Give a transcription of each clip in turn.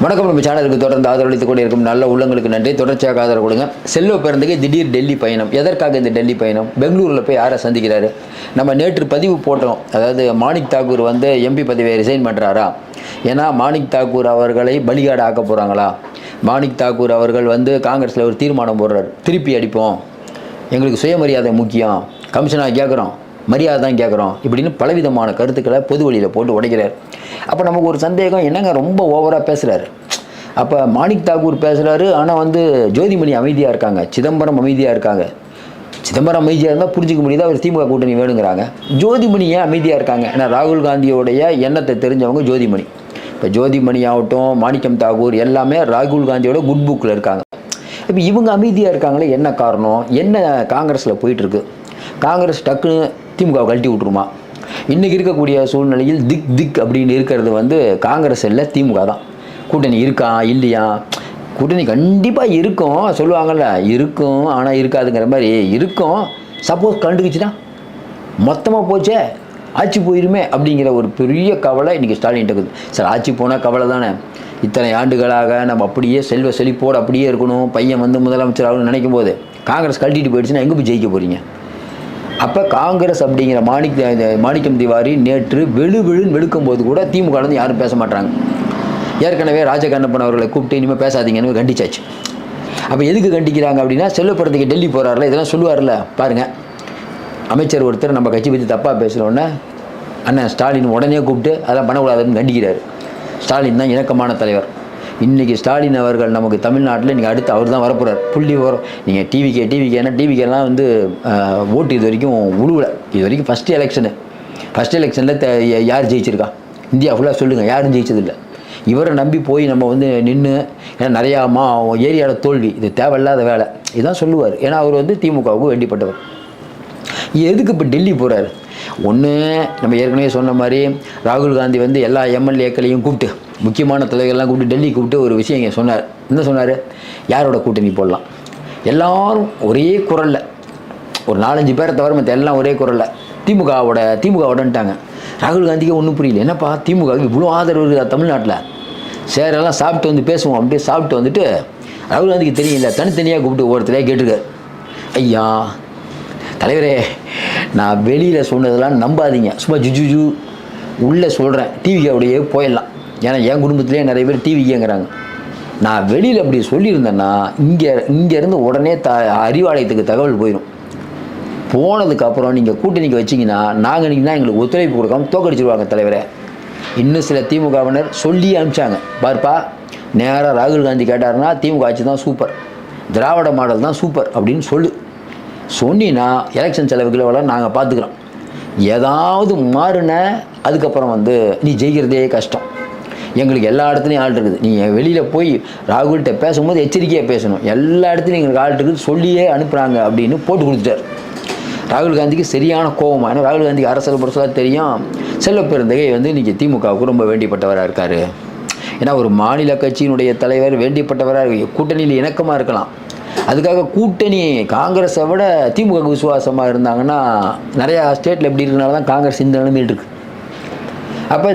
வணக்கம். நம்ம சேனலுக்கு தொடர்ந்து ஆதரவளித்துக் கொண்டிருக்கும் நல்ல உள்ளங்களுக்கு நன்றி. தொடர்ச்சியாக ஆதரவு கொடுங்க. செல்வ பிறந்தக்கு திடீர் டெல்லி பயணம். எதற்காக இந்த டெல்லி பயணம்? பெங்களூரில் போய் யாரை சந்திக்கிறாரு? நம்ம நேற்று பதிவு போட்டோம். அதாவது மாணிக் தாக்கூர் வந்து எம்பி பதவியை ரிசைன் பண்ணுறாரா ஏன்னா மாணிக் தாக்கூர் அவர்களை பலிகாடு ஆக்க போகிறாங்களா மாணிக் தாக்கூர் அவர்கள் வந்து காங்கிரஸில் ஒரு தீர்மானம் போடுறார். திருப்பி அடிப்போம். எங்களுக்கு சுயமரியாதை முக்கியம். கமிஷனாக கேட்குறோம் மரியாதை தான் கேட்குறோம் இப்படின்னு பலவிதமான கருத்துக்களை பொது வழியில் போட்டு உடைக்கிறார். அப்போ நமக்கு ஒரு சந்தேகம் என்னங்க ரொம்ப ஓவராக பேசுகிறாரு அப்போ மாணிக் தாக்கூர் பேசுகிறாரு ஆனால் வந்து ஜோதிமணி அமைதியாக இருக்காங்க. சிதம்பரம் அமைதியாக இருக்காங்க. சிதம்பரம் அமைதியாக இருந்தால் புரிஞ்சிக்க முடியுது? அவர் திமுக கூட்டணி வேணுங்கிறாங்க. ஜோதிமணி ஏன் அமைதியாக இருக்காங்க? ஏன்னா ராகுல் காந்தியோடைய எண்ணத்தை தெரிஞ்சவங்க ஜோதிமணி. இப்போ ஜோதிமணி ஆகட்டும் மாணிக்கம் தாகூர் எல்லாமே ராகுல் காந்தியோட குட் புக்கில் இருக்காங்க. இப்போ இவங்க அமைதியாக இருக்காங்களே என்ன காரணம்? என்ன காங்கிரஸில் போயிட்டுருக்கு காங்கிரஸ் டக்குன்னு திமுக கழட்டி விட்ருமா இன்றைக்கி இருக்கக்கூடிய சூழ்நிலையில் திக் திக் அப்படின்னு இருக்கிறது வந்து காங்கிரஸ் இல்லை திமுக தான். கூட்டணி இருக்கா இல்லையா? கூட்டணி கண்டிப்பாக இருக்கும் சொல்லுவாங்கள்ல இருக்கும் ஆனால் இருக்காதுங்கிற மாதிரி இருக்கும். சப்போஸ் கண்டுக்குச்சுன்னா மொத்தமாக போச்சே ஆட்சி போயிருமே அப்படிங்கிற ஒரு பெரிய கவலை இன்றைக்கி ஸ்டாலின் இருக்குது. சார் ஆட்சி போனால் கவலை தானே? இத்தனை ஆண்டுகளாக நம்ம அப்படியே செல்வ செழிப்போடு அப்படியே இருக்கணும் பையன் வந்து முதலமைச்சர் ஆகணும்னு நினைக்கும் போது காங்கிரஸ் கழட்டிட்டு போயிடுச்சுன்னா எங்கே போய் ஜெயிக்க போகிறீங்க அப்போ காங்கிரஸ் அப்படிங்கிற மாணிக் இந்த மாணிக்கம் திவாரி நேற்று வெளு வெளுன்னு வெளுக்கும் போது கூட திமுக வந்து யாரும் பேச மாட்டாங்க ஏற்கனவே ராஜகண்ணப்பன் அவர்களை கூப்பிட்டு இனிமேல் பேசாதீங்கன்னு கண்டிச்சாச்சு. அப்போ எதுக்கு கண்டிக்கிறாங்க அப்படின்னா செல்லப்படுறதுக்கு டெல்லி போகிறாருல இதெல்லாம் சொல்லுவார்ல பாருங்கள் அமைச்சர் ஒருத்தர் நம்ம கட்சி பற்றி தப்பாக பேசுகிறோன்னே அண்ணன் ஸ்டாலின் உடனே கூப்பிட்டு அதெல்லாம் பண்ணக்கூடாதுன்னு கண்டிக்கிறார். ஸ்டாலின் தான் இணக்கமான தலைவர். இன்றைக்கி ஸ்டாலின் அவர்கள் நமக்கு தமிழ்நாட்டில் நீங்கள் அடுத்து அவர் தான் வரப்போகிறார் புள்ளி வரும் நீங்கள் டிவிக்கே ஏன்னா டிவிக்கெல்லாம் வந்து ஓட்டு இது வரைக்கும் உழுவலை. இது வரைக்கும் ஃபஸ்ட்டு எலெக்ஷனு ஃபஸ்ட் எலெக்ஷனில் யார் ஜெயிச்சிருக்கா? இந்தியா ஃபுல்லாக சொல்லுங்கள் யாரும் ஜெயிச்சதில்லை. இவரை நம்பி போய் நம்ம வந்து நின்று ஏன்னா நிறையா மா ஏரியாவில் தோல்வி இது தேவையில்லாத வேலை. இதான் சொல்லுவார். ஏன்னா அவர் வந்து திமுகவுக்கு வேண்டிப்பட்டவர். எதுக்கு இப்போ டெல்லி போகிறாரு ஒன்று நம்ம ஏற்கனவே சொன்ன மாதிரி ராகுல் காந்தி வந்து எல்லா எம்எல்ஏக்களையும் கூப்பிட்டு முக்கியமான தலைவர்கள்லாம் கூப்பிட்டு டெல்லி கூப்பிட்டு ஒரு விஷயம் இங்கே சொன்னார். என்ன சொன்னார்? யாரோட கூட்டணி போடலாம்? எல்லாரும் ஒரே குரலில். ஒரு நாலஞ்சு பேரை தவிர மற்ற எல்லாம் ஒரே குரலில். திமுகவோட திமுகவோடன்ட்டாங்க. ராகுல் காந்திக்கு ஒன்றும் புரியல. என்னப்பா திமுகவுக்கு இவ்வளோ ஆதரவு இருக்குதா தமிழ்நாட்டில்? சேரெல்லாம் சாப்பிட்டு வந்து பேசுவோம். அப்படியே சாப்பிட்டு வந்துட்டு ராகுல் காந்திக்கு தெரியல. தனித்தனியாக கூப்பிட்டு ஒருத்தரையாக கேட்டிருக்காரு. ஐயா தலைவரே நான் வெளியில் சொன்னதெல்லாம் நம்பாதீங்க. சும்மா ஜுஜுஜு உள்ளே சொல்கிறேன் டிவிக்காவுடையே போயிடலாம். ஏன்னா என் குடும்பத்திலே நிறைய பேர் டிவி டிவிக்கேங்கிறாங்க நான் வெளியில் அப்படி சொல்லியிருந்தேன்னா இங்கே இங்கேருந்து உடனே த அறிவாலயத்துக்கு தகவல் போயிடும் போனதுக்கப்புறம் நீங்கள் கூட்டணிக்கு வச்சிங்கன்னா நாங்கள் நீங்கள் எங்களுக்கு ஒத்துழைப்பு கொடுக்காம தோக்கடிச்சிருவாங்க தலைவரே. இன்னும் சில திமுகவினர் சொல்லி அனுப்பிச்சாங்க. பார்ப்பா நேராக ராகுல் காந்தி கேட்டாருன்னா திமுக ஆட்சி தான் சூப்பர். திராவிட மாடல் தான் சூப்பர் அப்படின்னு சொல்லு. சொன்னின்னா எலெக்ஷன் செலவுகளெல்லாம் நாங்கள் பார்த்துக்குறோம் ஏதாவது மாறுன அதுக்கப்புறம் வந்து நீ ஜெயிக்கிறதே கஷ்டம். எங்களுக்கு எல்லா இடத்துலையும் ஆள் இருக்குது. நீங்கள் வெளியில் போய் ராகுல்கிட்ட பேசும்போது எச்சரிக்கையாக பேசணும். எல்லா இடத்துலையும் எங்களுக்கு ஆள் இருக்குது. சொல்லியே அனுப்புகிறாங்க அப்படின்னு போட்டு கொடுத்துட்டார். ராகுல் காந்திக்கு சரியான கோபமாக ஏன்னா ராகுல் காந்திக்கு அரசியல் புரசலாக தெரியும். செல்வ பெருந்தகை வந்து இன்றைக்கி திமுகவுக்கு ரொம்ப வேண்டிப்பட்டவராக இருக்கார். ஏன்னா ஒரு மாநில கட்சியினுடைய தலைவர் வேண்டிப்பட்டவராக கூட்டணியில் இணக்கமாக இருக்கலாம். அதுக்காக கூட்டணி காங்கிரஸை விட திமுக விசுவாசமாக இருந்தாங்கன்னா நிறையா ஸ்டேட்டில் எப்படி இருக்கனால தான் காங்கிரஸ் இந்த நிலைமையில் இருக்குது அப்போ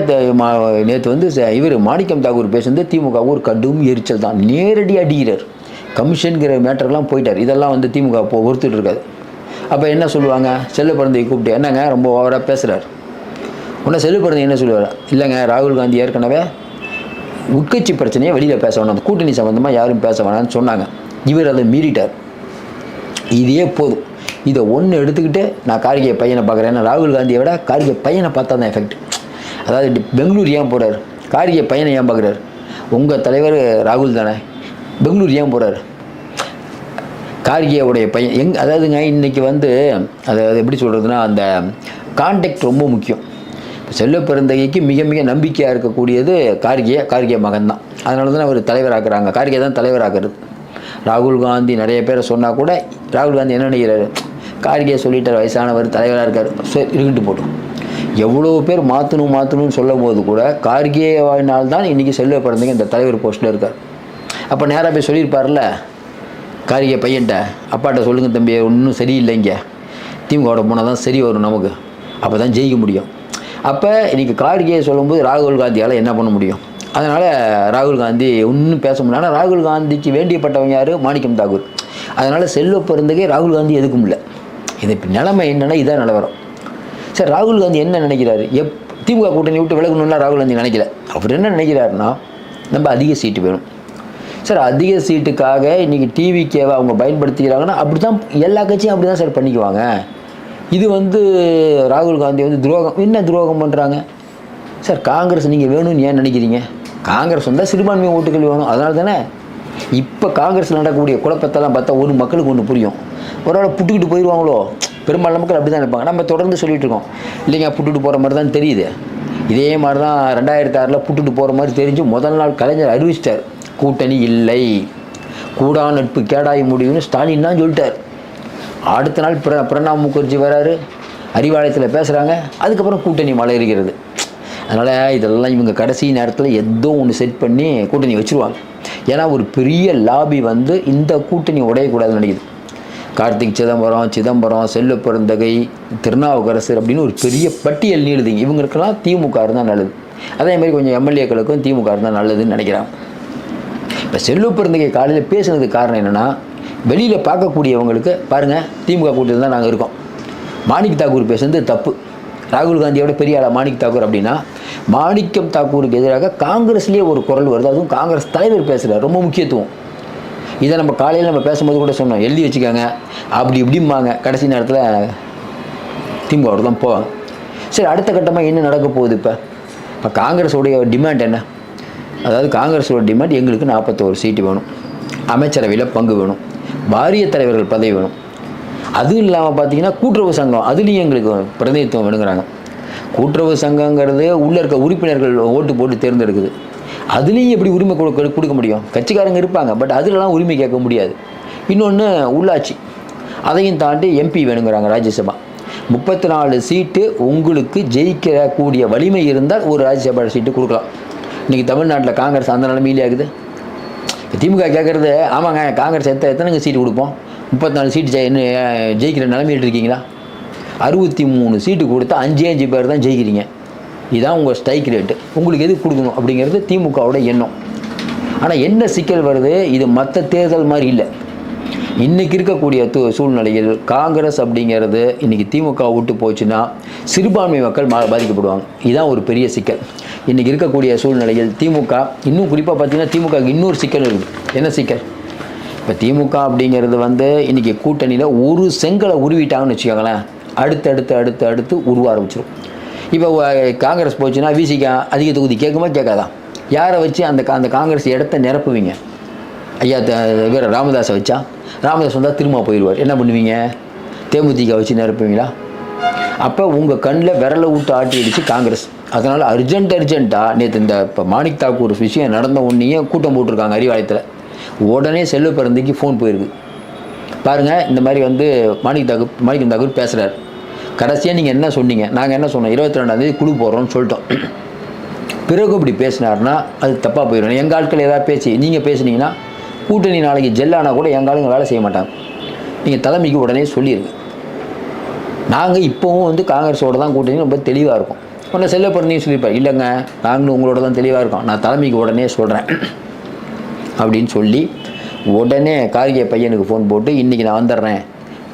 நேற்று வந்து இவர் மாணிக்கம் தாகூர் பேசுனது திமுக ஒரு கடும் எரிச்சல் தான். நேரடி அடிகிறார் கமிஷனுங்கிற மேட்டர்லாம் போயிட்டார். இதெல்லாம் வந்து திமுக இப்போ ஒருத்துட்டு இருக்காது. அப்போ என்ன சொல்லுவாங்க? செல்லுப்பறந்தையை கூப்பிட்டு என்னங்க? ரொம்ப ஓவராக பேசுகிறார் உடனே செல்லுப்பறந்தை என்ன சொல்லுவார்? இல்லைங்க ராகுல் காந்தி ஏற்கனவே உட்கட்சி பிரச்சனையை வெளியில் பேச வேணாம். அந்த கூட்டணி சம்மந்தமாக யாரும் பேச வேணாம்னு சொன்னாங்க. இவர் அதை மீறிட்டார். இதே போதும். இதை ஒன்று எடுத்துக்கிட்டு நான் கார்கே பையனை பார்க்குறேன். ஏன்னா ராகுல் காந்தியை விட கார்கே பையனை பார்த்தா தான் எஃபெக்ட் அதாவது பெங்களூர் ஏன் போகிறார் காரிய பையனை ஏன் பார்க்குறாரு? உங்கள் தலைவர் ராகுல் தானே. பெங்களூர் ஏன் போகிறார் கார்கியாவுடைய பையன் எங் அதாவதுங்க இன்றைக்கி வந்து அதாவது எப்படி சொல்கிறதுனா அந்த காண்டாக்ட் ரொம்ப முக்கியம். இப்போ செல்வ பிறந்தகைக்கு மிக மிக நம்பிக்கையாக இருக்கக்கூடியது கார்கே கார்கே மகன் தான். அதனால தான் அவர் தலைவராக்குறாங்க கார்கிய தான் தலைவராக்குறது ராகுல் காந்தி நிறைய பேரை சொன்னால் கூட ராகுல் காந்தி என்ன நினைக்கிறாரு? கார்கே சொல்லிட்டார் வயசானவர் தலைவராக இருக்கார். சரி இருக்கட்டு போட்டோம். எவ்வளோ பேர் மாற்றணும் மாற்றணும்னு சொல்லும் போது கூட கார்கேவாயினால் தான் இன்றைக்கி செல்வ பிறந்தங்க இந்த தலைவர் போஸ்ட்டில் இருக்கார். அப்போ நேராக போய் சொல்லியிருப்பார்ல காரிகை பையன்ட்ட அப்பாட்ட சொல்லுங்கள் தம்பி ஒன்றும் சரியில்லைங்க. திமுகவோட போனால் தான் சரி வரும் நமக்கு. அப்போ தான் ஜெயிக்க முடியும். அப்போ இன்றைக்கி கார்கே சொல்லும்போது ராகுல் காந்தியால் என்ன பண்ண முடியும்? அதனால் ராகுல் காந்தி ஒன்றும் பேச முடியல. ஆனால் ராகுல் காந்திக்கு வேண்டியப்பட்டவங்க யார்? மாணிக்கம் தாகூர். அதனால் செல்வ பிறந்தகே ராகுல் காந்தி எதுக்கும் இல்லை. இது நிலைமை என்னென்னா இதான் நிலவரம். சார் ராகுல் காந்தி என்ன நினைக்கிறாரு? எப் திமுக கூட்டணி விட்டு விலகணும்னா ராகுல் காந்தி நினைக்கல. அவர் என்ன நினைக்கிறாருன்னா நம்ம அதிக சீட்டு வேணும். சார் அதிக சீட்டுக்காக இன்றைக்கி டிவி கேவை அவங்க பயன்படுத்திக்கிறாங்கன்னா அப்படி தான் எல்லா கட்சியும் அப்படி தான் சார் பண்ணிக்குவாங்க. இது வந்து ராகுல் காந்தி வந்து துரோகம். என்ன துரோகம் பண்ணுறாங்க சார் காங்கிரஸ் நீங்கள் வேணும்னு ஏன் நினைக்கிறீங்க? காங்கிரஸ் வந்தால் சிறுபான்மை ஓட்டுகள் வேணும். அதனால தானே இப்போ காங்கிரஸ் நடக்கக்கூடிய குழப்பத்தெல்லாம் பார்த்தா ஒரு மக்களுக்கு ஒன்று புரியும். ஒரு ஆளை புட்டுக்கிட்டு போயிடுவாங்களோ பெரும்பாலான மக்கள் அப்படி தான் இருப்பாங்க நம்ம தொடர்ந்து சொல்லிட்டு இருக்கோம். இல்லைங்க புட்டுட்டு போகிற மாதிரி தான் தெரியுது. இதே மாதிரி தான் ரெண்டாயிரத்தி ஆறில் புட்டுட்டு போகிற மாதிரி தெரிஞ்சு முதல் நாள் கலைஞர் அறிவிச்சிட்டார். கூட்டணி இல்லை. கூடா நட்பு கேடாய முடியும்னு ஸ்டாலின் தான் சொல்லிட்டார். அடுத்த நாள் பிர பிரணாப் முகர்ஜி வராரு. அறிவாலயத்தில் பேசுகிறாங்க அதுக்கப்புறம் கூட்டணி மலர்கிறது அதனால் இதெல்லாம் இவங்க கடைசி நேரத்தில் ஏதோ ஒன்று செட் பண்ணி கூட்டணி வச்சுருவாங்க. ஏன்னா ஒரு பெரிய லாபி வந்து இந்த கூட்டணி உடையக்கூடாதுன்னு நினைக்குது. கார்த்திக் சிதம்பரம் சிதம்பரம் செல்வ பெருந்தகை திருநாவுக்கரசர் அப்படின்னு ஒரு பெரிய பட்டியல் நீளுதுங்க. இவங்களுக்கெல்லாம் திமுக இருந்தால் நல்லது. அதே மாதிரி கொஞ்சம் எம்எல்ஏக்களுக்கும் திமுக இருந்தால் நல்லதுன்னு நினைக்கிறான். இப்போ செல்வ பெருந்தகை காலையில் பேசுனதுக்கு காரணம் என்னென்னா வெளியில் பார்க்கக்கூடியவங்களுக்கு பாருங்கள் திமுக கூட்டத்தில் தான் நாங்கள் இருக்கோம். மாணிக் தாக்கூர் பேசுனது தப்பு. ராகுல் காந்தியோட பெரிய ஆளா மாணிக் தாக்கூர் அப்படின்னா மாணிக்கம் தாக்கூருக்கு எதிராக காங்கிரஸ்லேயே ஒரு குரல் வருது. அதுவும் காங்கிரஸ் தலைவர் பேசுகிறார் ரொம்ப முக்கியத்துவம். இதை நம்ம காலையில் நம்ம பேசும்போது கூட சொன்னோம். எழுதி வச்சுக்கோங்க. அப்படி இப்படிம்பாங்க. கடைசி நேரத்தில் திமுக தான் போவாங்க. சரி அடுத்த கட்டமாக என்ன நடக்க போகுது இப்போ? இப்போ காங்கிரஸோடைய டிமாண்ட் என்ன? அதாவது காங்கிரஸோட டிமாண்ட் எங்களுக்கு நாற்பத்தோரு சீட்டு வேணும். அமைச்சரவையில் பங்கு வேணும். வாரிய தலைவர்கள் பதவி வேணும். அதுவும் இல்லாமல் பார்த்தீங்கன்னா கூட்டுறவு சங்கம் அதுலேயும் எங்களுக்கு பிரதிநிதித்துவம் வேணுங்கிறாங்க. கூட்டுறவு சங்கங்கிறது உள்ளே இருக்க உறுப்பினர்கள் ஓட்டு போட்டு தேர்ந்தெடுக்குது. அதுலேயும் எப்படி உரிமை கொடுக்க கொடுக்க முடியும்? கட்சிக்காரங்க இருப்பாங்க பட் அதுலலாம் உரிமை கேட்க முடியாது. இன்னொன்று உள்ளாட்சி. அதையும் தாண்டி எம்பி வேணுங்கிறாங்க ராஜ்யசபா. முப்பத்தி நாலு சீட்டு உங்களுக்கு ஜெயிக்கக்கூடிய வலிமை இருந்தால் ஒரு ராஜ்யசபா சீட்டு கொடுக்கலாம். இன்றைக்கி தமிழ்நாட்டில் காங்கிரஸ் அந்த நிலைமையிலே ஆகுது. திமுக கேட்குறது ஆமாங்க காங்கிரஸ் எத்தனை எத்தனைங்க சீட்டு கொடுப்போம்? முப்பத்தி நாலு சீட்டு ஜெய- என்ன ஜெயிக்கிற நிலைமையில் இருக்கீங்களா? அறுபத்தி மூணு சீட்டு கொடுத்தா அஞ்சே அஞ்சு பேர் தான் ஜெயிக்கிறீங்க. இதுதான் உங்கள் ஸ்ட்ரைக் ரேட்டு உங்களுக்கு எது கொடுக்கணும் அப்படிங்கிறது திமுகவோட எண்ணம். ஆனால் என்ன சிக்கல் வருது? இது மற்ற தேர்தல் மாதிரி இல்லை. இன்றைக்கி இருக்கக்கூடிய து சூழ்நிலையில் காங்கிரஸ் அப்படிங்கிறது இன்றைக்கி திமுக விட்டு போச்சுன்னா சிறுபான்மை மக்கள் மா பாதிக்கப்படுவாங்க. இதுதான் ஒரு பெரிய சிக்கல். இன்றைக்கி இருக்கக்கூடிய சூழ்நிலையில் திமுக இன்னும் குறிப்பாக பார்த்தீங்கன்னா திமுக இன்னொரு சிக்கல் இருக்குது. என்ன சிக்கல்? இப்போ திமுக அப்படிங்கிறது வந்து இன்றைக்கி கூட்டணியில் ஒரு செங்கலை உருவிட்டாங்கன்னு வச்சுக்கோங்களேன். அடுத்து அடுத்து அடுத்து அடுத்து உருவ ஆரம்பிச்சிடும் இப்போ காங்கிரஸ் போச்சுன்னா விசிகா அதிக தொகுதி கேட்குமா கேட்காதான். யாரை வச்சு அந்த கா- அந்த காங்கிரஸ் இடத்த நிரப்புவீங்க? ஐயா வேறு ராமதாஸை வச்சா? ராமதாஸ் வந்தால் திரும்ப போயிடுவார். என்ன பண்ணுவீங்க? தேமுதிக வச்சு நிரப்புவீங்களா? அப்போ உங்கள் கண்ணில் விரலை விட்டு ஆட்டி அடித்து காங்கிரஸ். அதனால் அர்ஜென்ட் அர்ஜென்ட்டாக நேற்று இந்த இப்போ மாணிக் தாக்கூர் விஷயம் நடந்த உடனேயே கூட்டம் போட்டிருக்காங்க அறிவாலயத்தில். உடனே செல்வ பிறந்தைக்கு ஃபோன் போயிருக்கு. பாருங்கள் இந்த மாதிரி வந்து மாணிக் தாக்கூர் மாணிக்கம் தாக்கூர் பேசுகிறார் கடைசியாக நீங்கள் என்ன சொன்னீங்க? நாங்கள் என்ன சொன்னோம்? இருபத்தி ரெண்டாந்தேதி குழு போடுறோம்னு சொல்லிட்டோம். பிறகு இப்படி பேசினாருன்னா அது தப்பாக போயிடும். எங்கள் ஆட்கள் ஏதாவது பேசி நீங்கள் பேசுனீங்கன்னா கூட்டணி நாளைக்கு ஜெல்லானா கூட எங்கள் ஆளுங்க வேலை செய்ய மாட்டாங்க. நீங்கள் தலைமைக்கு உடனே சொல்லிடுங்க நாங்கள் இப்போவும் வந்து காங்கிரஸோட தான் கூட்டணி ரொம்ப தெளிவாக இருக்கும். உடனே செல்ல பிறந்தையும் சொல்லியிருப்பார் இல்லைங்க நாங்களும் உங்களோட தான் தெளிவாக இருக்கோம். நான் தலைமைக்கு உடனே சொல்கிறேன் அப்படின்னு சொல்லி உடனே கார்கே பையனுக்கு ஃபோன் போட்டு இன்றைக்கி நான் வந்துடுறேன்.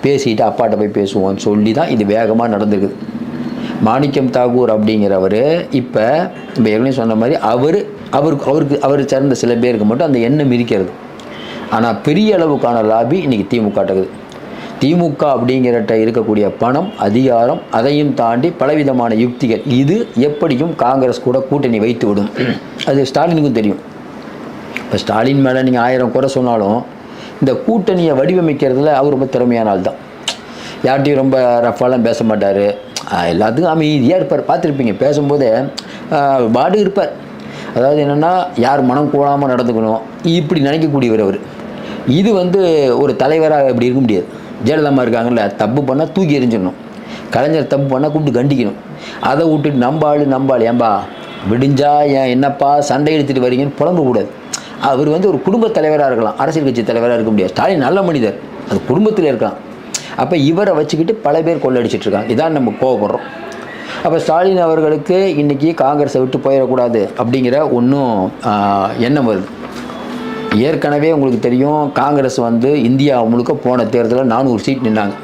பேசிட்டு அப்பாட்ட போய் பேசுவோம்னு சொல்லி தான் இது வேகமாக நடந்திருக்குது. மாணிக்கம் தாகூர் அப்படிங்கிறவர் இப்போ இப்போ ஏற்கனவே சொன்ன மாதிரி அவர் அவருக்கு அவருக்கு அவர் சேர்ந்த சில பேருக்கு மட்டும் அந்த எண்ணம் இருக்கிறது. ஆனால் பெரிய அளவுக்கான லாபி இன்றைக்கி திமுக இருக்குது திமுக அப்படிங்கிறட்ட இருக்கக்கூடிய பணம் அதிகாரம் அதையும் தாண்டி பலவிதமான யுக்திகள். இது எப்படியும் காங்கிரஸ் கூட கூட்டணி வைத்து விடும் அது ஸ்டாலினுக்கும் தெரியும். இப்போ ஸ்டாலின் மேலே நீங்கள் ஆயிரம் குறை சொன்னாலும் இந்த கூட்டணியை வடிவமைக்கிறதுல அவர் ரொம்ப திறமையான ஆள் தான் யார்கிட்டையும் ரொம்ப ரஃபாலாம் பேச மாட்டார். எல்லாத்துக்கும் அமைதியாக இருப்பார். பார்த்துருப்பீங்க பேசும்போதே வாடு பாடு இருப்பார். அதாவது என்னென்னா யார் மனம் கூடாமல் நடந்துக்கணும் இப்படி நினைக்கக்கூடியவர் அவர். இது வந்து ஒரு தலைவராக இப்படி இருக்க முடியாது. ஜெயலலிதா இருக்காங்கல்ல தப்பு பண்ணால் தூக்கி எறிஞ்சிடணும். கலைஞர் தப்பு பண்ணால் கூப்பிட்டு கண்டிக்கணும். அதை விட்டுட்டு நம்பாள் நம்பாள் ஏம்பா விடிஞ்சா ஏன் என்னப்பா சண்டை எடுத்துகிட்டு வரீங்கன்னு புலம்பக்கூடாது அவர் வந்து ஒரு குடும்ப தலைவராக இருக்கலாம். அரசியல் கட்சி தலைவராக இருக்க முடியாது. ஸ்டாலின் நல்ல மனிதர். அது குடும்பத்தில் இருக்கலாம். அப்போ இவரை வச்சுக்கிட்டு பல பேர் கொள்ளடிச்சிட்ருக்காங்க இதான் நம்ம கோவப்படுறோம் அப்போ ஸ்டாலின் அவர்களுக்கு இன்றைக்கி காங்கிரஸை விட்டு போயிடக்கூடாது அப்படிங்கிற ஒன்றும் எண்ணம் வருது. ஏற்கனவே உங்களுக்கு தெரியும் காங்கிரஸ் வந்து இந்தியா முழுக்க போன தேர்தலில் நானூறு சீட் நின்னாங்க.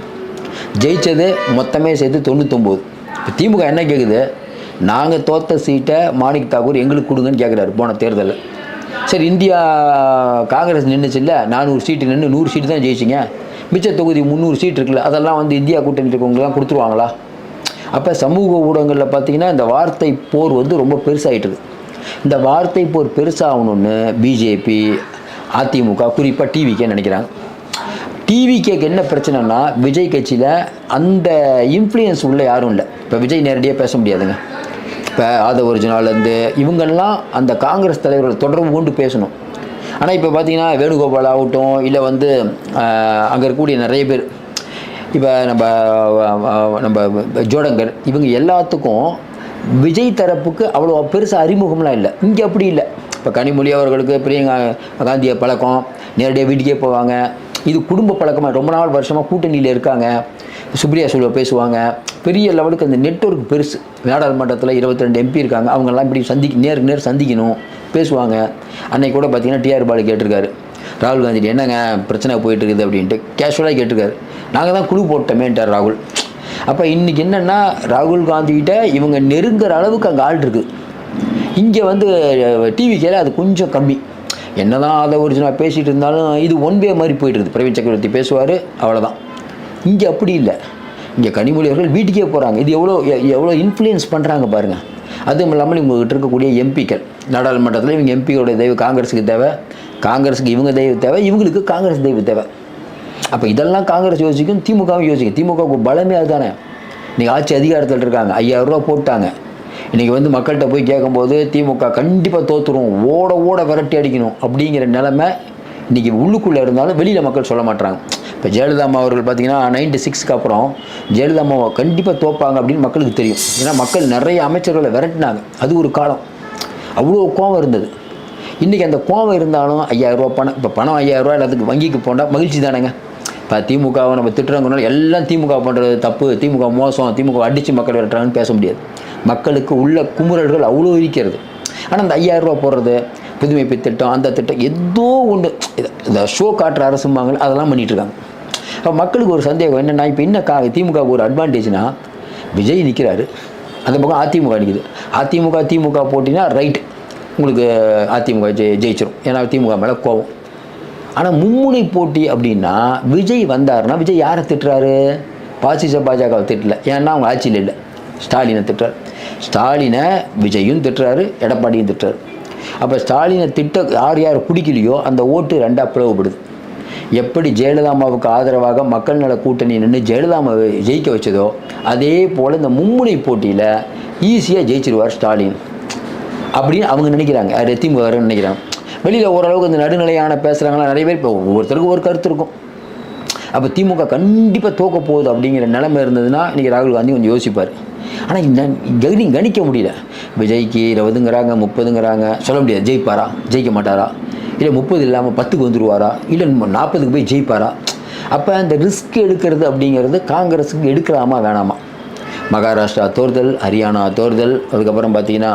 ஜெயிச்சது மொத்தமே சேர்த்து தொண்ணூத்தொம்பது. இப்போ திமுக என்ன கேட்குது நாங்கள் தோத்த சீட்டை மாணிக் தாக்கூர் எங்களுக்கு கொடுங்கன்னு கேட்குறாரு போன தேர்தலில். சரி இந்தியா காங்கிரஸ் நின்றுச்சு இல்லை? நானூறு சீட்டு நின்று நூறு சீட்டு தான் ஜெயிச்சிங்க. மிச்ச தொகுதி முந்நூறு சீட் இருக்குல்ல அதெல்லாம் வந்து இந்தியா கூட்டணி இருக்கவங்களாம் கொடுத்துருவாங்களா? அப்போ சமூக ஊடகங்களில் பார்த்தீங்கன்னா இந்த வார்த்தை போர் வந்து ரொம்ப பெருசாகிட்டுது இந்த வார்த்தை போர் பெருசாகணும்னு பிஜேபி அதிமுக குறிப்பாக டிவிக்கே நினைக்கிறாங்க. டிவிகேக்கு என்ன பிரச்சனைனா விஜய் கட்சியில் அந்த இன்ஃப்ளூயன்ஸ் உள்ள யாரும் இல்லை. இப்போ விஜய் நேரடியாக பேச முடியாதுங்க. இப்போ ஆதவ ஒரிஜினாலேருந்து இவங்கெல்லாம் அந்த காங்கிரஸ் தலைவர்கள் தொடர்பு கொண்டு பேசணும். ஆனால் இப்போ பார்த்தீங்கன்னா வேணுகோபால் ஆகட்டும் இல்லை வந்து அங்கே இருக்கக்கூடிய நிறைய பேர் இப்போ நம்ம நம்ம ஜோடங்கர் இவங்க எல்லாத்துக்கும் விஜய் தரப்புக்கு அவ்வளோ பெருசாக அறிமுகம்லாம் இல்லை. இங்கே அப்படி இல்லை. இப்போ கனிமொழி அவர்களுக்கு பிரியங்கா காந்திய பழக்கம் நேரடியாக வீட்டுக்கே போவாங்க. இது குடும்ப பழக்கமாக ரொம்ப நாள் வருஷமாக கூட்டணியில் இருக்காங்க. சுப்ரியா சுல்வா பேசுவாங்க. பெரிய லெவலுக்கு அந்த நெட்வொர்க் பெருசு. நாடாளுமன்றத்தில் இருபத்தி ரெண்டு எம்பி இருக்காங்க. அவங்கெல்லாம் இப்படி சந்தி நேருக்கு நேர் சந்திக்கணும். பேசுவாங்க. அன்னைக்கு கூட பார்த்தீங்கன்னா டிஆர் பாலு கேட்டிருக்காரு. ராகுல் காந்தி என்னங்க பிரச்சனை போயிட்டு இருக்குது அப்படின்ட்டு கேஷுவலாக கேட்டிருக்காரு. நாங்கள் தான் குழு போட்டோமேன்ட்டார் ராகுல். அப்போ இன்றைக்கி என்னென்னா ராகுல் காந்திகிட்ட இவங்க நெருங்குற அளவுக்கு அங்கே ஆள் இருக்குது இங்கே வந்து டிவி டிவிக்கேல அது கொஞ்சம் கம்மி. என்ன தான் அதை ஒரிஜினல் பேசிகிட்டு இருந்தாலும் இது ஒன் வே மாதிரி போயிட்டு பிரவீன் சக்கரவர்த்தி பேசுவார் அவ்வளோதான் இங்கே அப்படி இல்லை. இங்கே கனிமொழியர்கள் வீட்டுக்கே போகிறாங்க இது எவ்வளோ எ- எவ்வளோ இன்ஃப்ளூயன்ஸ் பண்ணுறாங்க பாருங்கள் அதுவும் இல்லாமல் இவங்ககிட்ட இருக்கக்கூடிய எம்பிக்கள் நாடாளுமன்றத்தில் இவங்க எம்பியோட தெய்வம் காங்கிரஸுக்கு தேவை காங்கிரஸுக்கு இவங்க தெய்வம் தேவை இவங்களுக்கு காங்கிரஸ் தெய்வம் தேவை. அப்போ இதெல்லாம் காங்கிரஸ் யோசிக்கும் திமுகவும் யோசிக்கும். திமுகவுக்கு பலமே அதுதானே. இன்றைக்கி ஆட்சி அதிகாரத்தில் இருக்காங்க. ஐயாயிரம் ரூபா போட்டாங்க. இன்றைக்கி வந்து மக்கள்கிட்ட போய் கேட்கும்போது திமுக கண்டிப்பாக தோற்றுரும் ஓட ஓட விரட்டி அடிக்கணும் அப்படிங்கிற நிலமை இன்றைக்கி உள்ளுக்குள்ளே இருந்தாலும் வெளியில் மக்கள் சொல்ல மாட்டாங்க இப்போ ஜெயலலிதா அம்மா அவர்கள் பார்த்தீங்கன்னா நைன்டி சிக்ஸ்க்கு அப்புறம் ஜெயலலிதா அம்மாவை கண்டிப்பாக தோப்பாங்க அப்படின்னு மக்களுக்கு தெரியும். ஏன்னா மக்கள் நிறைய அமைச்சர்களை விரட்டினாங்க. அது ஒரு காலம். அவ்வளோ கோவம் இருந்தது. இன்றைக்கி அந்த கோவம் இருந்தாலும் ஐயாயிரரூவா பணம் இப்போ பணம் ஐயாயிரரூவா எல்லாத்துக்கு வங்கிக்கு போனால் மகிழ்ச்சி தானேங்க. இப்போ திமுகவை நம்ம திட்டுறவங்கனால எல்லாம் திமுக பண்ணுறது தப்பு. திமுக மோசம். திமுக அடித்து மக்கள் விரட்டுறாங்கன்னு பேச முடியாது. மக்களுக்கு உள்ள குமுறல்கள் அவ்வளோ இருக்கிறது. ஆனால் அந்த ஐயாயிரரூவா போடுறது புதுமைப்பு திட்டம் அந்த திட்டம் ஏதோ ஒன்று இந்த ஷோ காட்டுற அரசுமாங்க அதெல்லாம் பண்ணிட்டு இருக்காங்க அப்போ மக்களுக்கு ஒரு சந்தேகம் என்னென்னா இப்போ என்ன கா திமுகவுக்கு ஒரு அட்வான்டேஜ்னா விஜய் நிற்கிறாரு அந்த பக்கம் அதிமுக நிற்கிது அதிமுக திமுக போட்டினா ரைட் உங்களுக்கு அதிமுக ஜெய் ஜெயிச்சிடும் ஏன்னா திமுக மேலே கோவம் ஆனால் மும்முனை போட்டி அப்படின்னா விஜய் வந்தாருன்னா விஜய் யாரை திட்டுறாரு? பாசிச பாஜகவை திட்டல. ஏன்னா அவங்க ஆட்சியில் இல்லை. ஸ்டாலினை திட்டுறாரு. ஸ்டாலினை விஜயும் திட்டுறாரு எடப்பாடியும் திட்டுறாரு. அப்போ ஸ்டாலினை திட்ட யார் யார் பிடிக்கலையோ அந்த ஓட்டு ரெண்டாக பிளவுபடுது. எப்படி ஜெயலலிதாமாவுக்கு ஆதரவாக மக்கள் நல கூட்டணி நின்று ஜெயலலிதாமாவை ஜெயிக்க வச்சதோ அதே போல் இந்த மும்முனை போட்டியில் ஈஸியாக ஜெயிச்சிருவார் ஸ்டாலின். அப்படின்னு அவங்க நினைக்கிறாங்க. யார் திமுக நினைக்கிறாங்க. வெளியில் ஓரளவுக்கு இந்த நடுநிலையான பேசுகிறாங்களா நிறைய பேர் இப்போ ஒவ்வொருத்தருக்கும் ஒரு கருத்து இருக்கும். அப்போ திமுக கண்டிப்பாக தோக்க போகுது அப்படிங்கிற நிலைமை இருந்ததுன்னா இன்றைக்கி ராகுல் காந்தி கொஞ்சம் யோசிப்பார். ஆனால் கணி கணிக்க முடியல. விஜய்க்கு இருபதுங்கிறாங்க முப்பதுங்கிறாங்க சொல்ல முடியாது. ஜெயிப்பாரா? ஜெயிக்க மாட்டாரா? இல்லை முப்பது இல்லாமல் பத்துக்கு வந்துடுவாரா இல்லை நாற்பதுக்கு போய் ஜெயிப்பாரா? அப்போ அந்த ரிஸ்க் எடுக்கிறது அப்படிங்கிறது காங்கிரஸுக்கு எடுக்கலாமா வேணாமா? மகாராஷ்டிரா தேர்தல் ஹரியானா தேர்தல் அதுக்கப்புறம் பார்த்தீங்கன்னா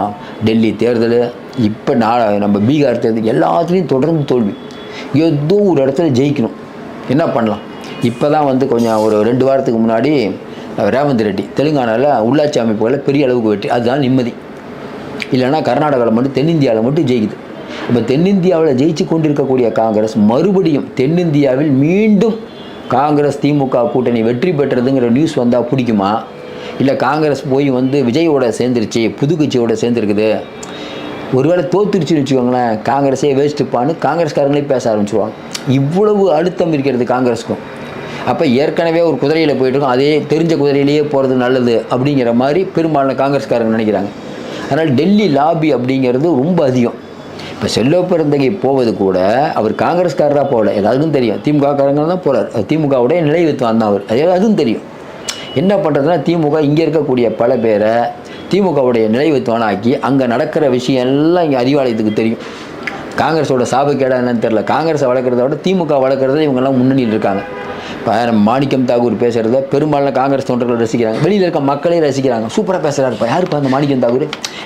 டெல்லி தேர்தல் இப்போ நா நம்ம பீகார் தேர்தல் எல்லாத்துலேயும் தொடர்ந்து தோல்வி. ஏதோ ஒரு இடத்துல ஜெயிக்கணும். என்ன பண்ணலாம்? இப்போ தான் வந்து கொஞ்சம் ஒரு ரெண்டு வாரத்துக்கு முன்னாடி ரேவந்த் ரெட்டி தெலுங்கானாவில் உள்ளாட்சி அமைப்புகளில் பெரிய அளவுக்கு வெற்றி. அதுதான் நிம்மதி. இல்லைன்னா கர்நாடகாவில் மட்டும் தென்னிந்தியாவில் மட்டும் ஜெயிக்குது. இப்போ தென்னிந்தியாவில் ஜெயிச்சு கொண்டிருக்கக்கூடிய காங்கிரஸ் மறுபடியும் தென்னிந்தியாவில் மீண்டும் காங்கிரஸ் திமுக கூட்டணி வெற்றி பெற்றதுங்கிற நியூஸ் வந்தால் பிடிக்குமா? இல்லை காங்கிரஸ் போய் வந்து விஜயோட சேர்ந்துருச்சு புது கட்சியோட சேர்ந்துருக்குது. ஒருவேளை தோத்துருச்சுன்னு வச்சுக்கோங்களேன் காங்கிரஸே வேஸ்ட்டுப்பான்னு காங்கிரஸ்காரங்களே பேச ஆரம்பிச்சிருவாங்க. இவ்வளவு அழுத்தம் இருக்கிறது காங்கிரஸுக்கும். அப்போ ஏற்கனவே ஒரு குதிரையில் போயிட்டுருக்கோம். அதே தெரிஞ்ச குதிரையிலேயே போகிறது நல்லது அப்படிங்கிற மாதிரி பெரும்பாலான காங்கிரஸ்காரங்க நினைக்கிறாங்க. அதனால் டெல்லி லாபி அப்படிங்கிறது ரொம்ப அதிகம். இப்போ செல்லோ பிறந்தகை போவது கூட அவர் காங்கிரஸ்காரராக போகல. எல்லாருக்கும் தெரியும். திமுகக்காரங்க தான் போகிறார் திமுகவுடைய நிலைவித்துவான் தான் அவர். அது அதுவும் தெரியும். என்ன பண்ணுறதுன்னா திமுக இங்கே இருக்கக்கூடிய பல பேரை திமுகவுடைய நிலைவித்துவான ஆக்கி அங்கே நடக்கிற விஷயம் எல்லாம் இங்கே அறிவாலயத்துக்கு தெரியும். காங்கிரஸோட சாபக்கேடா என்னன்னு தெரில காங்கிரஸை வளர்க்குறத விட திமுக வளர்க்குறத இவங்கெல்லாம் முன்னணியில் இருக்காங்க. மாணிக்கம் தாகூர் பேசுகிறத பெரும்பாலான காங்கிரஸ் தொண்டர்கள் ரசிக்கிறாங்க. வெளியில் இருக்க மக்களே ரசிக்கிறாங்க. சூப்பராக பேசுகிறாருப்பா யாருப்பா அந்த மாணிக்கம் தாகூர்?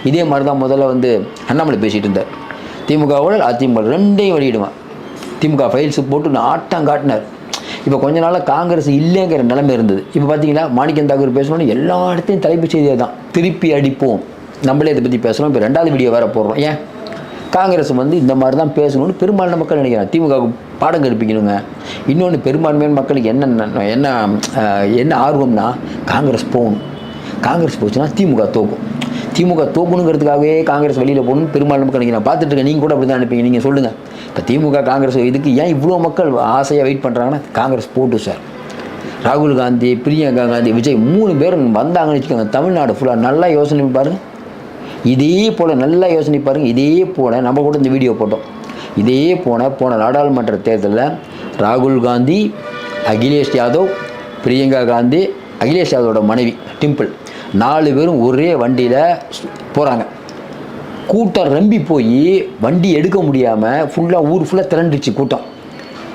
இதே மாதிரி தான் முதல்ல வந்து அண்ணாமலை பேசிகிட்டு இருந்தார். திமுகவோட அதிமுக ரெண்டையும் வெளியிடுவான். திமுக ஃபைல்ஸ் போட்டு ஆட்டம் காட்டினார். இப்போ கொஞ்ச நாளாக காங்கிரஸ் இல்லைங்கிற நிலைமை இருந்தது. இப்போ பார்த்தீங்கன்னா மாணிக்கம் தாக்கூர் பேசணும்னு எல்லா இடத்தையும் தலைப்பு செய்தியாக தான் திருப்பி அடிப்போம். நம்மளே இதை பற்றி பேசணும். இப்போ ரெண்டாவது வீடியோ வேற போடுறோம். ஏன்? காங்கிரஸ் வந்து இந்த மாதிரி தான் பேசணும்னு பெரும்பாலான மக்கள் நினைக்கிறாங்க. திமுக பாடம் கற்பிக்கணுங்க. இன்னொன்று பெரும்பான்மையான மக்களுக்கு என்ன என்ன என்ன ஆர்வம்னா காங்கிரஸ் போகணும். காங்கிரஸ் போச்சுன்னா திமுக தோக்கும். திமுக தோக்கணுங்கிறதுக்காகவே காங்கிரஸ் வெளியில் போகணும்னு பெரும்பாலான மக்கள் நினைக்கிறேன் பார்த்துட்டு இருக்கேன். நீங்கள் கூட அப்படி தான் அனுப்பிங்க நீங்கள் சொல்லுங்கள் இப்போ திமுக காங்கிரஸ் இதுக்கு ஏன் இவ்வளோ மக்கள் ஆசையாக வெயிட் பண்ணுறாங்கன்னா காங்கிரஸ் போட்டு சார். ராகுல் காந்தி பிரியங்கா காந்தி விஜய் மூணு பேரும் வந்தாங்கன்னு வச்சுக்கோங்க. தமிழ்நாடு ஃபுல்லாக நல்லா யோசனை பாருங்கள் இதே போல் நல்லா யோசனை பாருங்கள் இதே போல் நம்ம கூட இந்த வீடியோ போட்டோம். இதே போன போன நாடாளுமன்ற தேர்தலில் ராகுல் காந்தி அகிலேஷ் யாதவ் பிரியங்கா காந்தி அகிலேஷ் யாதவோட மனைவி டிம்பிள் நாலு பேரும் ஒரே வண்டியில் போகிறாங்க கூட்டம் ரம்பி போய் வண்டி எடுக்க முடியாமல் ஃபுல்லாக ஊர் ஃபுல்லாக திரண்டுச்சு கூட்டம்.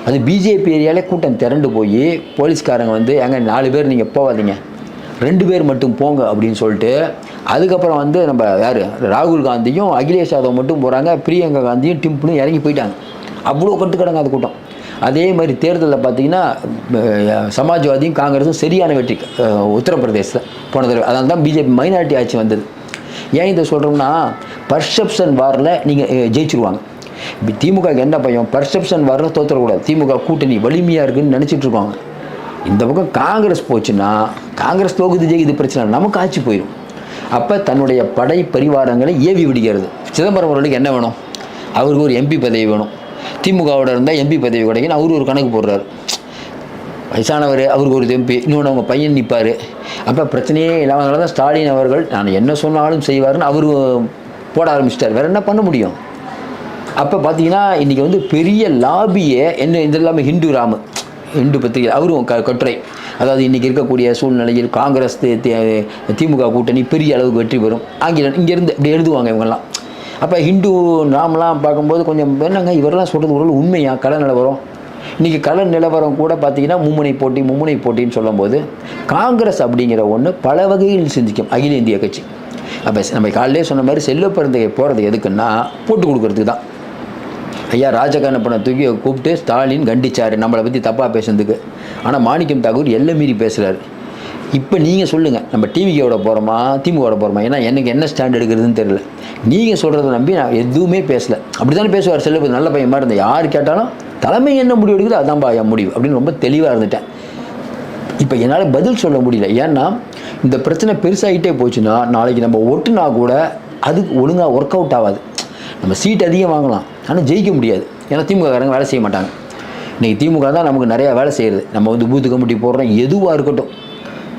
அது பிஜேபி ஏரியாவிலே கூட்டம் திரண்டு போய் போலீஸ்காரங்க வந்து எங்க நாலு பேர் நீங்கள் போகாதீங்க ரெண்டு பேர் மட்டும் போங்க அப்படின்னு சொல்லிட்டு அதுக்கப்புறம் வந்து நம்ம யார்? ராகுல் காந்தியும் அகிலேஷ் யாதவ் மட்டும் போகிறாங்க பிரியங்கா காந்தியும் டிம்புனும் இறங்கி போயிட்டாங்க. அவ்வளோ கட்டுக்கடங்க அது கூட்டம். அதே மாதிரி தேர்தலில் பார்த்தீங்கன்னா சமாஜ்வாதியும் காங்கிரஸும் சரியான வெற்றி உத்தரப்பிரதேசத்தில் போன தடவை. அதனால தான் பிஜேபி மைனாரிட்டி ஆட்சி வந்தது. ஏன் இதை சொல்கிறோம்னா பர்செப்ஷன் வாரில் நீங்கள் ஜெயிச்சிருவாங்க. திமுக திமுகவுக்கு என்ன பயம்? பர்செப்ஷன் வாரில் தோற்றக்கூடாது திமுக கூட்டணி வலிமையாக இருக்குதுன்னு நினச்சிட்ருக்காங்க இந்த பக்கம் காங்கிரஸ் போச்சுன்னா காங்கிரஸ் தோகுது ஜெயிக்குது பிரச்சனை நமக்கு ஆட்சி போயிடும் அப்போ தன்னுடைய படை பரிவாரங்களை ஏவி விடுகிறது. சிதம்பரம் அவர்களுக்கு என்ன வேணும்? அவருக்கு ஒரு எம்பி பதவி வேணும். திமுகவோட இருந்தால் எம்பி பதவி கிடைக்கும் அவரு ஒரு கணக்கு போடுறாரு. வயசானவர் அவருக்கு ஒரு எம்பி இன்னொன்று அவங்க பையன் நிற்பார் அப்போ பிரச்சனையே இல்லாமல் தான் ஸ்டாலின் அவர்கள் நான் என்ன சொன்னாலும் செய்வாருன்னு அவர் போட ஆரம்பிச்சிட்டார். வேறு என்ன பண்ண முடியும்? அப்போ பார்த்தீங்கன்னா இன்றைக்கி வந்து பெரிய லாபியே என்ன இது எல்லாமே ஹிந்து ராமு. ஹிந்து பத்திரிகை அவரும் க கட்டுரை. அதாவது இன்றைக்கி இருக்கக்கூடிய சூழ்நிலையில் காங்கிரஸ் திமுக கூட்டணி பெரிய அளவுக்கு வெற்றி பெறும். ஆங்கிலம் இங்கேருந்து இப்படி எழுதுவாங்க இவங்கெல்லாம். அப்போ ஹிந்து நாமெல்லாம் பார்க்கும்போது கொஞ்சம் என்னங்க இவரெல்லாம் சொல்கிறது ஒரு உண்மையாக கல நிலவரம். இன்றைக்கி கல நிலவரம் கூட பார்த்தீங்கன்னா மும்முனை போட்டி மும்முனை போட்டின்னு சொல்லும்போது காங்கிரஸ் அப்படிங்கிற ஒன்று பல வகையில் சிந்திக்கும். அகில இந்திய கட்சி. அப்போ நம்ம காலையிலே சொன்ன மாதிரி செல்வ பிறந்தையை போகிறது எதுக்குன்னா போட்டு கொடுக்கறதுக்கு தான். ஐயா ராஜகண்ணப்பனை தூக்கி கூப்பிட்டு ஸ்டாலின் கண்டிச்சார். நம்மளை பற்றி தப்பாக பேசுனதுக்கு. ஆனால் மாணிக்கம் தாகூர் எல்லை மீறி பேசுகிறாரு இப்போ நீங்கள் சொல்லுங்கள் நம்ம டிவிக்கோட போகிறோமா திமுகவோட போகிறோமா ஏன்னா எனக்கு என்ன ஸ்டாண்ட் எடுக்கிறதுன்னு தெரியல. நீங்கள் சொல்கிறத நம்பி நான் எதுவுமே பேசலை. அப்படி தானே பேசுவார் செல்வ நல்ல பையன் மாதிரி இருந்தேன் யார் கேட்டாலும் தலைமை என்ன முடிவு எடுக்குதோ அதான்பா என் முடிவு அப்படின்னு ரொம்ப தெளிவாக இருந்துட்டேன். இப்போ என்னால் பதில் சொல்ல முடியல. ஏன்னா இந்த பிரச்சனை பெருசாகிட்டே போச்சுன்னா நாளைக்கு நம்ம ஒட்டுனா கூட அதுக்கு ஒழுங்காக ஒர்க் அவுட் ஆகாது. நம்ம சீட் அதிகம் வாங்கலாம். ஆனால் ஜெயிக்க முடியாது. ஏன்னா திமுககாரங்க வேலை செய்ய மாட்டாங்க. இன்றைக்கி திமுக தான் நமக்கு நிறையா வேலை செய்கிறது நம்ம வந்து பூத்து கமிட்டி போடுறோம். எதுவாக இருக்கட்டும்.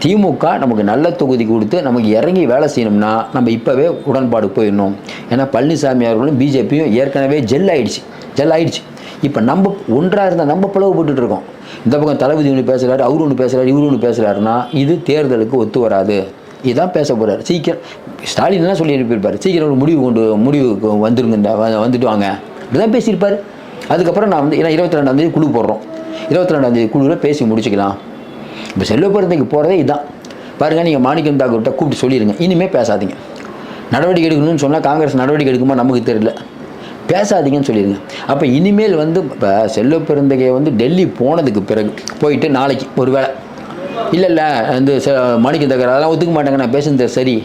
திமுக நமக்கு நல்ல தொகுதி கொடுத்து நமக்கு இறங்கி வேலை செய்யணும்னா நம்ம இப்போவே உடன்பாடு போயிடணும். ஏன்னா பழனிசாமி அவர்களும் பிஜேபியும் ஏற்கனவே ஜெல் ஆயிடுச்சு. ஜெல் ஆயிடுச்சு. இப்போ நம்ம ஒன்றாக இருந்தால் நம்ம பிளவுபட்டுட்டு இருக்கோம். இந்த பக்கம் தளபதி ஒன்று பேசுகிறாரு அவரு ஒன்று பேசுகிறாரு இவரு ஒன்று பேசுகிறாருன்னா இது தேர்தலுக்கு ஒத்து வராது. இதான் பேச போகிறார் சீக்கிரம் ஸ்டாலின் என்ன சொல்லியிருப்பார்? சீக்கிரம் ஒரு முடிவு கொண்டு முடிவுக்கு வந்துருங்க வந்துட்டு வாங்க. இப்படிதான் பேசியிருப்பார். அதுக்கப்புறம் நான் வந்து ஏன்னா இருபத்தி ரெண்டாந்தேதி குழு போடுறோம். இருபத்தி ரெண்டாந்தேதி குழுவில் பேசி முடிச்சுக்கலாம். இப்போ செல்வப்பிறந்தைக்கு போகிறதே இதுதான் பாருங்கள் நீங்கள் மாணிக்கம் தாக்கூர்கிட்ட கூப்பிட்டு சொல்லிடுங்க இனிமேல் பேசாதீங்க. நடவடிக்கை எடுக்கணும்னு சொன்னால் காங்கிரஸ் நடவடிக்கை எடுக்குமா? நமக்கு தெரியல. பேசாதீங்கன்னு சொல்லிடுங்க அப்போ இனிமேல் வந்து இப்போ செல்வப்பெருந்தகையை வந்து டெல்லி போனதுக்கு பிறகு போயிட்டு நாளைக்கு ஒரு வேளை இல்லை இல்லை அந்த மணிக்கு மாணிக்கம் அதெல்லாம் ஒத்துக்க மாட்டாங்க. நான் பேசுனது சரி.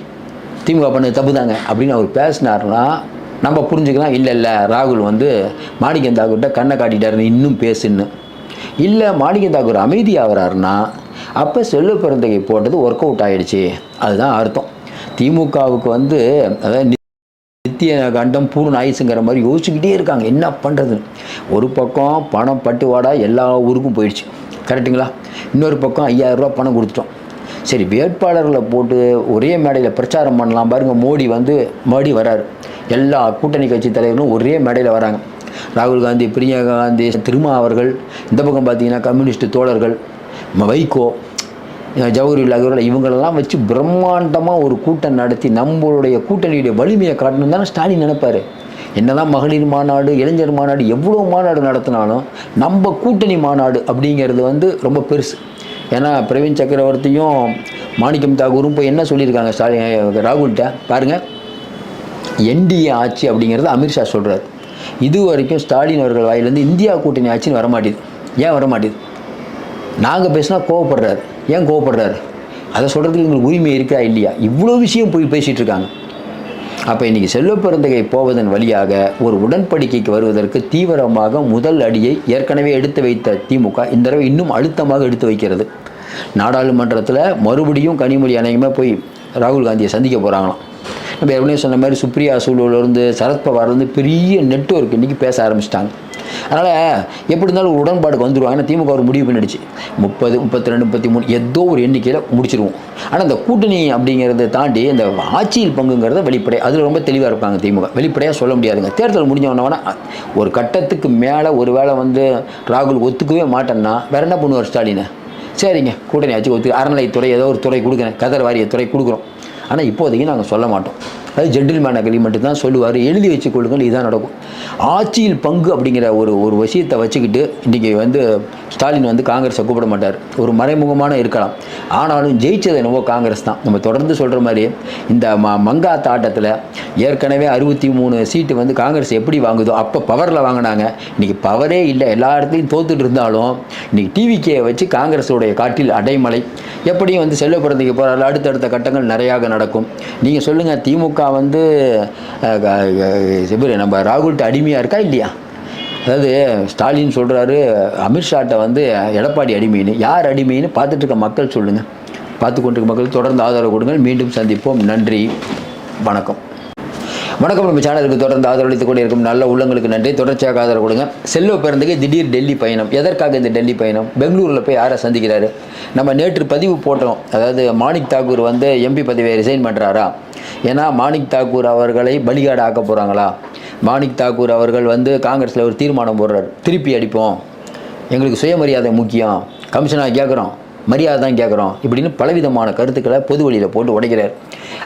திமுக பண்ணது தப்பு தாங்க அப்படின்னு அவர் பேசினாருன்னா நம்ம புரிஞ்சுக்கலாம். இல்லை இல்லை ராகுல் வந்து மாணிக்கம் தாக்கூர்கிட்ட கண்ணை காட்டிட்டாருன்னு இன்னும் பேசுன்னு. இல்லை மாணிக்கம் தாக்கூர் அமைதியாகிறாருன்னா அப்போ செல்லு பிறந்தகை போட்டது ஒர்க் அவுட் ஆகிடுச்சு அதுதான் அர்த்தம். திமுகவுக்கு வந்து அதாவது நித்திய கண்டம் பூர்ண ஆயுசுங்கிற மாதிரி யோசிச்சுக்கிட்டே இருக்காங்க. என்ன பண்ணுறதுன்னு ஒரு பக்கம் பணம் பட்டுவாடா எல்லா ஊருக்கும் போயிடுச்சு. கரெக்டுங்களா? இன்னொரு பக்கம் ஐயாயிரம் பணம் கொடுத்துட்டோம். சரி வேட்பாளர்களை போட்டு ஒரே மேடையில் பிரச்சாரம் பண்ணலாம். பாருங்கள் மோடி வந்து மோடி வராரு. எல்லா கூட்டணி கட்சி தலைவர்களும் ஒரே மேடையில் வராங்க. ராகுல் காந்தி பிரியங்கா காந்தி திருமா அவர்கள் இந்த பக்கம் பார்த்தீங்கன்னா கம்யூனிஸ்ட் தோழர்கள் வைகோ ஜவஹர்லால் அவர்கள் இவங்களெல்லாம் வச்சு பிரம்மாண்டமாக ஒரு கூட்டம் நடத்தி நம்மளுடைய கூட்டணியுடைய வலிமையை காட்டணும் தானே ஸ்டாலின் நினைப்பார். என்னதான் மகளிர் மாநாடு இளைஞர் மாநாடு எவ்வளோ மாநாடு நடத்தினாலும் நம்ம கூட்டணி மாநாடு அப்படிங்கிறது வந்து ரொம்ப பெருசு. ஏன்னா பிரவீன் சக்கரவர்த்தியும் மாணிக்கம் தாகூரும் இப்போ என்ன சொல்லியிருக்காங்க ஸ்டாலின் ராகுல்கிட்ட? பாருங்கள் என்டிஏ ஆட்சி அப்படிங்கிறது அமித்ஷா சொல்கிறார் இது வரைக்கும் ஸ்டாலின் அவர்கள் வாயிலேருந்து இந்தியா கூட்டணி ஆட்சின்னு வரமாட்டேது. ஏன் வரமாட்டேது? நாங்கள் பேசினா கோவப்படுறாரு. ஏன் கோவப்படுறாரு? அதை சொல்கிறதுக்கு எங்களுக்கு உரிமை இருக்கா இல்லையா? இவ்வளோ விஷயம் போய் பேசிகிட்டு இருக்காங்க. அப்போ இன்றைக்கி செல்வப்பெருந்தகை போவதன் வழியாக ஒரு உடன்படிக்கைக்கு வருவதற்கு தீவிரமாக முதல் அடியை ஏற்கனவே எடுத்து வைத்த திமுக இந்த தடவை இன்னும் அழுத்தமாக எடுத்து வைக்கிறது. நாடாளுமன்றத்தில் மறுபடியும் கனிமொழி அணையமாக போய் ராகுல் காந்தியை சந்திக்க போகிறாங்களாம் நம்ம ஏற்கனவே சொன்ன மாதிரி சுப்ரியா சூழலேருந்து சரத்பவார்லேருந்து பெரிய நெட்வொர்க் இன்றைக்கி பேச ஆரம்பிச்சிட்டாங்க. அதனால் எப்படி இருந்தாலும் ஒரு உடன்பாடுக்கு வந்துடுவாங்க ஏன்னா திமுக ஒரு முடிவு பண்ணிடுச்சு. முப்பது முப்பத்தி ரெண்டு முப்பத்தி மூணு ஏதோ ஒரு எண்ணிக்கையில் முடிச்சிருவோம். ஆனால் இந்த கூட்டணி அப்படிங்கிறத தாண்டி இந்த ஆட்சியில் பங்குங்கிறத வெளிப்படை அதில் ரொம்ப தெளிவாக இருப்பாங்க திமுக. வெளிப்படையாக சொல்ல முடியாதுங்க. தேர்தல் முடிஞ்ச ஒரு கட்டத்துக்கு மேலே ஒரு வேளை வந்து ராகுல் ஒத்துக்கவே மாட்டேன்னா வேற என்ன பண்ணுவார் ஸ்டாலினை? சரிங்க கூட்டணி ஆச்சு ஒத்து அறநிலைத்துறை ஏதோ ஒரு துறை கொடுக்குறேன். கதர் வாரிய துறை கொடுக்குறோம். ஆனால் இப்போதைக்கு நாங்கள் சொல்ல மாட்டோம். அது ஜென்டில்மேன் அக்ரிமெண்ட் தான் சொல்லுவார். எழுதி வச்சு கொள்ளுங்கள் இதுதான் நடக்கும். ஆட்சியில் பங்கு அப்படிங்கிற ஒரு ஒரு விஷயத்தை வச்சுக்கிட்டு இன்றைக்கி வந்து ஸ்டாலின் வந்து காங்கிரஸை கூப்பிட மாட்டார். ஒரு மறைமுகமான இருக்கலாம். ஆனாலும் ஜெயிச்சது என்னவோ காங்கிரஸ் தான். நம்ம தொடர்ந்து சொல்கிற மாதிரி இந்த ம மங்காத்த ஆட்டத்தில் ஏற்கனவே அறுபத்தி மூணு சீட்டு வந்து காங்கிரஸ் எப்படி வாங்குதோ அப்போ பவரில் வாங்கினாங்க. இன்றைக்கி பவரே இல்லை. எல்லா இடத்துலையும் தோத்துட்டு இருந்தாலும் இன்றைக்கி டிவிக்கே வச்சு காங்கிரஸோடைய காட்டில் அடைமலை. எப்படியும் வந்து செல்ல பிறந்தைக்கு போகிறாரு அடுத்தடுத்த கட்டங்கள் நிறையாக நடக்கும். நீங்கள் சொல்லுங்கள் திமுக வந்து க- நம்ம ராகுல்கிட்ட அடிமையாக இருக்கா இல்லையா? அதாவது ஸ்டாலின் சொல்கிறாரு அமித்ஷாட்ட வந்து எடப்பாடி அடிமைன்னு. யார் அடிமைன்னு பார்த்துட்டு இருக்க மக்கள் சொல்லுங்கள் பார்த்து கொண்டிருக்க மக்கள் தொடர்ந்து ஆதரவு கொடுங்கள். மீண்டும் சந்திப்போம். நன்றி. வணக்கம். வணக்கம். நம்ம சேனலுக்கு தொடர்ந்து ஆதரவளித்துக் கொண்டு இருக்கும் நல்ல உள்ளங்களுக்கு நன்றி. தொடர்ச்சியாக ஆதரவு கொடுங்க. செல்வ பிறந்துக்கு திடீர் டெல்லி பயணம். எதற்காக இந்த டெல்லி பயணம்? பெங்களூரில் போய் யாரை சந்திக்கிறாரு? நம்ம நேற்று பதிவு போட்டோம். அதாவது மாணிக் தாக்கூர் வந்து எம்பி பதவியை ரிசைன் பண்ணுறாரா ஏன்னா மாணிக் தாக்கூர் அவர்களை பலிகாடு ஆக்க போகிறாங்களா மாணிக் தாக்கூர் அவர்கள் வந்து காங்கிரஸில் ஒரு தீர்மானம் போடுறார். திருப்பி அடிப்போம். எங்களுக்கு சுயமரியாதை முக்கியம். கமிஷனாக கேட்குறோம் மரியாதை தான் கேட்குறோம் இப்படின்னு பலவிதமான கருத்துக்களை பொது வழியில் போட்டு உடைக்கிறார்.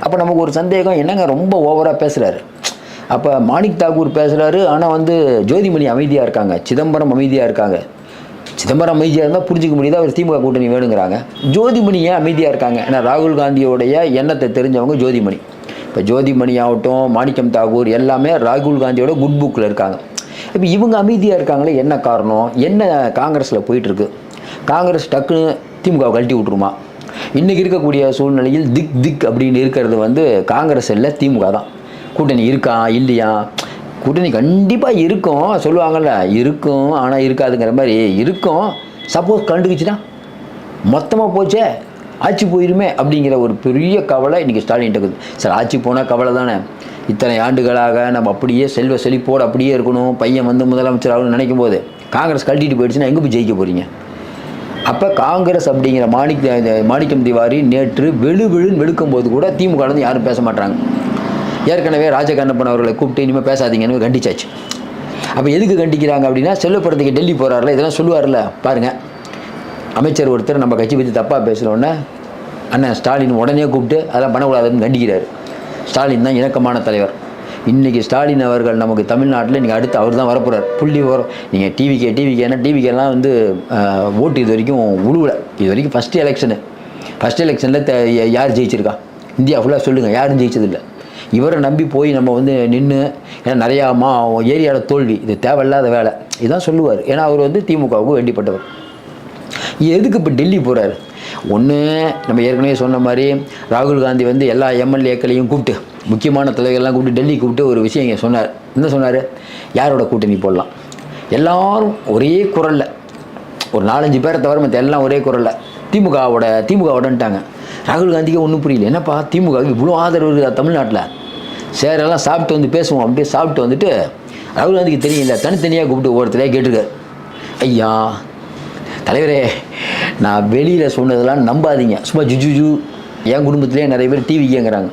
அப்போ நமக்கு ஒரு சந்தேகம் என்னங்க ரொம்ப ஓவராக பேசுகிறாரு அப்போ மாணிக் தாக்கூர் பேசுகிறாரு ஆனால் வந்து ஜோதிமணி அமைதியாக இருக்காங்க சிதம்பரம் அமைதியாக இருக்காங்க. சிதம்பரம் அமைதியாக இருந்தால் புரிஞ்சிக்க முடியுது? அவர் திமுக கூட்டணி வேணுங்கிறாங்க. ஜோதிமணி ஏன் அமைதியாக இருக்காங்க? ஏன்னா ராகுல் காந்தியோடைய எண்ணத்தை தெரிஞ்சவங்க ஜோதிமணி. இப்போ ஜோதிமணி ஆகட்டும் மாணிக்கம் தாகூர் எல்லாமே ராகுல் காந்தியோட குட் புக்கில் இருக்காங்க. இப்போ இவங்க அமைதியாக இருக்காங்களே என்ன காரணம்? என்ன காங்கிரஸில் போயிட்டுருக்கு காங்கிரஸ் டக்குன்னு திமுகவை கழட்டி விட்ருமா இன்றைக்கி இருக்கக்கூடிய சூழ்நிலையில் திக் திக் அப்படின்னு இருக்கிறது வந்து காங்கிரஸ் இல்லை திமுக தான். கூட்டணி இருக்கா இல்லையா? கூட்டணி கண்டிப்பாக இருக்கும் சொல்லுவாங்கல்ல இருக்கும் ஆனால் இருக்காதுங்கிற மாதிரி இருக்கும். சப்போஸ் கண்டுக்குச்சுன்னா மொத்தமாக போச்சே ஆட்சி போயிருமே அப்படிங்கிற ஒரு பெரிய கவலை இன்றைக்கி ஸ்டாலின் இருக்குது. சார் ஆட்சி போனால் கவலை தானே? இத்தனை ஆண்டுகளாக நம்ம அப்படியே செல்வ செழிப்போடு அப்படியே இருக்கணும் பையன் வந்து முதலமைச்சர் ஆகணும்னு நினைக்கும் போது காங்கிரஸ் கழட்டிட்டு போயிடுச்சுன்னா எங்கே போய் ஜெயிக்க போகிறீங்க அப்போ காங்கிரஸ் அப்படிங்கிற மாணிக்க இந்த மாணிக்கம் திவாரி நேற்று வெளு வெளுன்னு வெளுக்கும் போது கூட திமுக வந்து யாரும் பேச மாட்டாங்க ஏற்கனவே ராஜகண்ணப்பன் அவர்களை கூப்பிட்டு இனிமேல் பேசாதீங்கன்னு கண்டிச்சாச்சு. அப்போ எதுக்கு கண்டிக்கிறாங்க அப்படின்னா செல்வப்படத்துக்கு டெல்லி போகிறாரில்ல இதெல்லாம் சொல்லுவார்ல பாருங்கள் அமைச்சர் ஒருத்தர் நம்ம கட்சி பற்றி தப்பாக பேசுகிறோன்னே அண்ணன் ஸ்டாலின் உடனே கூப்பிட்டு அதெல்லாம் பண்ணக்கூடாதுன்னு கண்டிக்கிறார். ஸ்டாலின் தான் இணக்கமான தலைவர். இன்றைக்கி ஸ்டாலின் அவர்கள் நமக்கு தமிழ்நாட்டில் இன்றைக்கி அடுத்து அவர் தான் வரப்போகிறார் புள்ளி வரும் நீங்கள் டிவிக்கே ஏன்னா டிவிக்கெல்லாம் வந்து ஓட்டு இது வரைக்கும் உழுவலை. இது வரைக்கும் ஃபஸ்ட்டு எலெக்ஷனு ஃபஸ்ட் எலெக்ஷனில் யார் ஜெயிச்சிருக்கா? இந்தியா ஃபுல்லாக சொல்லுங்கள் யாரும் ஜெயிச்சதில்லை. இவரை நம்பி போய் நம்ம வந்து நின்று ஏன்னா நிறையா மா ஏரியாவில் தோல்வி. இது தேவையில்லாத வேலை. இதுதான் சொல்லுவார். ஏன்னா அவர் வந்து திமுகவுக்கு வேண்டிப்பட்டவர். எதுக்கு இப்போ டெல்லி போகிறாரு ஒன்று நம்ம ஏற்கனவே சொன்ன மாதிரி ராகுல் காந்தி வந்து எல்லா எம்எல்ஏக்களையும் கூப்பிட்டு முக்கியமான தலைவர்கள்லாம் கூப்பிட்டு டெல்லி கூப்பிட்டு ஒரு விஷயம் இங்கே சொன்னார். என்ன சொன்னார்? யாரோட கூட்டணி போடலாம்? எல்லாரும் ஒரே குரலில். ஒரு நாலஞ்சு பேரை தவிர மற்ற எல்லாம் ஒரே குரலில். திமுகவோட திமுகவோடன்ட்டாங்க. ராகுல் காந்திக்கு ஒன்றும் புரியல. என்னப்பா திமுகவுக்கு இவ்வளோ ஆதரவு இருக்குதா தமிழ்நாட்டில்? சேரெல்லாம் சாப்பிட்டு வந்து பேசுவோம் அப்படியே சாப்பிட்டு வந்துட்டு ராகுல் காந்திக்கு தெரியல தனித்தனியாக கூப்பிட்டு ஒவ்வொருத்தரையாக கேட்டிருக்காரு. ஐயா தலைவரே நான் வெளியில் சொன்னதெல்லாம் நம்பாதீங்க. சும்மா ஜுஜுஜு என் குடும்பத்திலே நிறைய பேர் டிவி கேட்குறாங்க